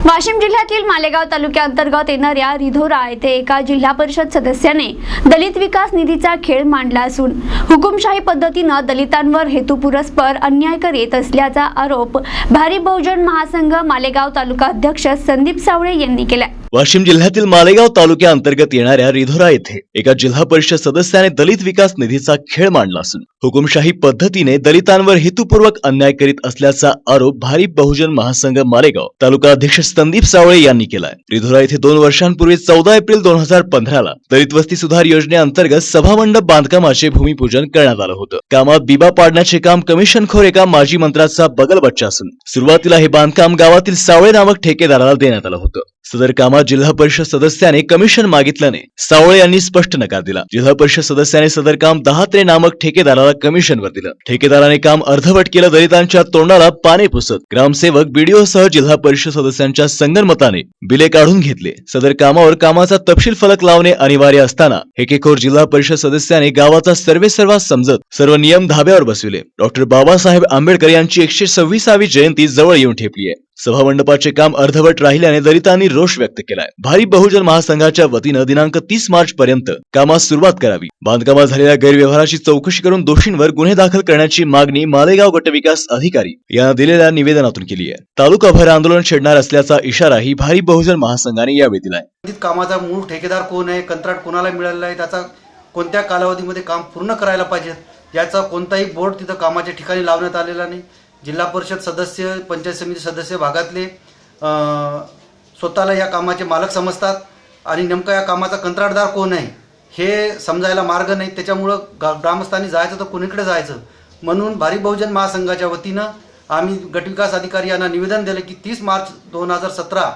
वाशिम जिल्ह्यातील मालेगाव तालुक्याअंतर्गत येणाऱ्या रिधोरा येथे एका जिल्हा परिषद सदस्याने दलित विकास निधीचा खेळ मांडला असून हुकुमशाही पद्धतीनं दलितांवर हेतुपुरस्पर अन्याय करीत असल्याचा आरोप भारी बहुजन महासंघ मालेगाव तालुका अध्यक्ष संदीप सावळे यांनी केला वाशिम जिल्ह्यातील मालेगाव तालुक्याअंतर्गत येणाऱ्या रिधोरा येथे एका जिल्हा परिषद सदस्याने दलित विकास निधीचा खेळ मांडला असून हुकुमशाही पद्धतीने दलितांवर हेतुपूर्वक अन्याय करीत असल्याचा आरोप भारिप बहुजन महासंघ मालेगाव तालुका अध्यक्ष संदीप सावळे यांनी केलाय. रिधोरा येथे दोन वर्षांपूर्वी चौदा एप्रिल दोन हजार पंधराला दलित वस्ती सुधार योजनेअंतर्गत सभामंडप बांधकामाचे भूमिपूजन करण्यात आलं होतं. कामात बिबा पाडण्याचे काम कमिशनखोर एका माजी मंत्र्याचा बगलबच्चा असून सुरुवातीला हे बांधकाम गावातील सावळे नामक ठेकेदाराला देण्यात आलं होतं. सदर कामात जिल्हा परिषद सदस्याने कमिशन मागितल्याने सावळे यांनी स्पष्ट नकार दिला. जिल्हा परिषद सदस्याने सदर काम दहात्रे नामक ठेकेदाराला कमिशनवर दिलं. ठेकेदाराने काम अर्धवट केलं दलितांच्या तोंडाला पाने पुसत ग्रामसेवक बीडीओ सह जिल्हा परिषद सदस्यांच्या संगनमताने बिले काढून घेतले. सदर कामावर कामाचा तपशील फलक लावणे अनिवार्य असताना हेकेखोर जिल्हा परिषद सदस्याने गावाचा सर्वे सर्वा समजत सर्व नियम धाब्यावर बसविले. डॉक्टर बाबासाहेब आंबेडकर यांची एकशे सव्वीसावी जयंती जवळ येऊन ठेपली आहे. सभामंडपाचे काम अर्धवट राहिल्याने दलितांनी रोष व्यक्त केलाय. भारी बहुजन महासंघाच्या वतीनं दिनांक तीस मार्च पर्यंत कामास सुरुवात करावी. बांधकामात झालेल्या गैरव्यवहाराची चौकशी करून दोषींवर गुन्हे दाखल करण्याची मागणी मालेगाव गटविकास अधिकारी यांना दिलेल्या निवेदनातून केली आहे. तालुकाभर आंदोलन छेडणार असल्याचा इशाराही भारी बहुजन महासंघाने यावेळी दिलाय. कामाचा मूळ ठेकेदार कोण आहे? कंत्राट कोणाला मिळालेला आहे? त्याचा कोणत्या कालावधीमध्ये काम पूर्ण करायला पाहिजे? याचा कोणताही बोर्ड तिथं कामाच्या ठिकाणी लावण्यात आलेला नाही. जिल्हा परिषद सदस्य पंचायत समिती सदस्य भागातले स्वतःला या कामाचे मालक समजतात आणि नेमका या कामाचा कंत्राटदार कोण आहे हे समजायला मार्ग नाही. त्याच्यामुळं गा ग्रामस्थांनी जायचं तर कोणीकडे जायचं? म्हणून भारी बहुजन महासंघाच्या वतीनं आम्ही गटविकास अधिकारी यांना निवेदन दिलं की तीस मार्च दोन हजार सतरा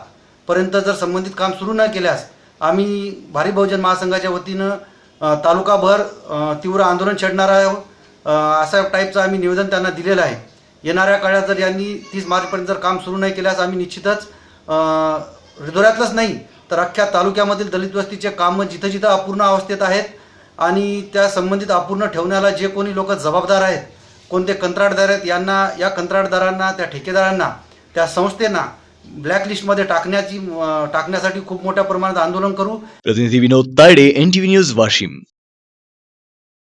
पर्यंत जर संबंधित काम सुरू न केल्यास आम्ही भारी बहुजन महासंघाच्या वतीनं तालुकाभर तीव्र आंदोलन छेडणार आहोत. असा टाईपचं आम्ही निवेदन त्यांना दिलेलं आहे. येणाऱ्या काळात जर यांनी तीस मार्चपर्यंत जर काम सुरू नाही केल्यास आम्ही निश्चितच अ, रिधोऱ्यातलंच नाही तर अख्ख्या तालुक्यामधील दलित वस्तीचे कामं जिथं जिथं अपूर्ण अवस्थेत आहेत आणि त्या संबंधित अपूर्ण ठेवण्याला जे कोणी लोक जबाबदार आहेत कोणते कंत्राटदार आहेत यांना या कंत्राटदारांना त्या ठेकेदारांना त्या संस्थेना ब्लॅकलिस्टमध्ये टाकण्याची टाकण्यासाठी खूप मोठ्या प्रमाणात आंदोलन करू. प्रतिनिधी विनोद तायडे एनटीव्ही न्यूज वाशिम.